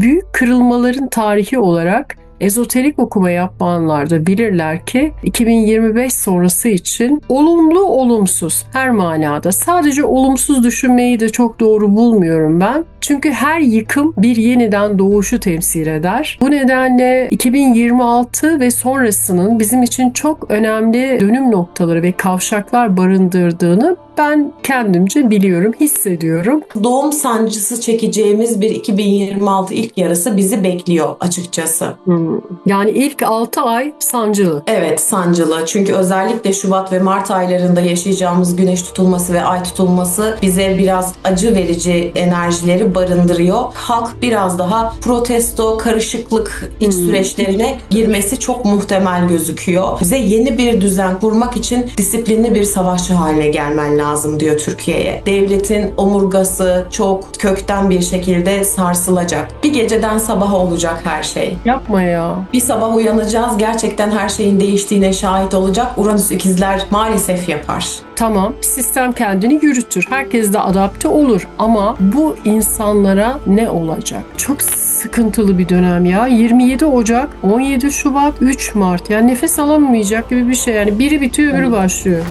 büyük kırılmaların tarihi olarak ezoterik okuma yapmayanlar da bilirler ki 2025 sonrası için olumlu olumsuz her manada sadece olumsuz düşünmeyi de çok doğru bulmuyorum ben. Çünkü her yıkım bir yeniden doğuşu temsil eder. Bu nedenle 2026 ve sonrasının bizim için çok önemli dönüm noktaları ve kavşaklar barındırdığını ben kendimce biliyorum, hissediyorum. Doğum sancısı çekeceğimiz bir 2026 ilk yarısı bizi bekliyor açıkçası. Hmm. Yani ilk 6 ay sancılı. Evet sancılı çünkü özellikle Şubat ve Mart aylarında yaşayacağımız güneş tutulması ve ay tutulması bize biraz acı verici enerjileri barındırıyor. Halk biraz daha protesto, karışıklık iç Hmm. süreçlerine girmesi çok muhtemel gözüküyor. Bize yeni bir düzen kurmak için disiplinli bir savaşçı haline gelmen lazım diyor Türkiye'ye. Devletin omurgası çok kökten bir şekilde sarsılacak. Bir geceden sabaha olacak her şey. Yapma ya. Bir sabah uyanacağız gerçekten her şeyin değiştiğine şahit olacak. Uranüs ikizler maalesef yapar. Tamam sistem kendini yürütür. Herkes de adapte olur ama bu insanlara ne olacak? Çok sıkıntılı bir dönem ya. 27 Ocak, 17 Şubat, 3 Mart. Yani nefes alamayacak gibi bir şey. Yani biri bitiyor öbürü başlıyor.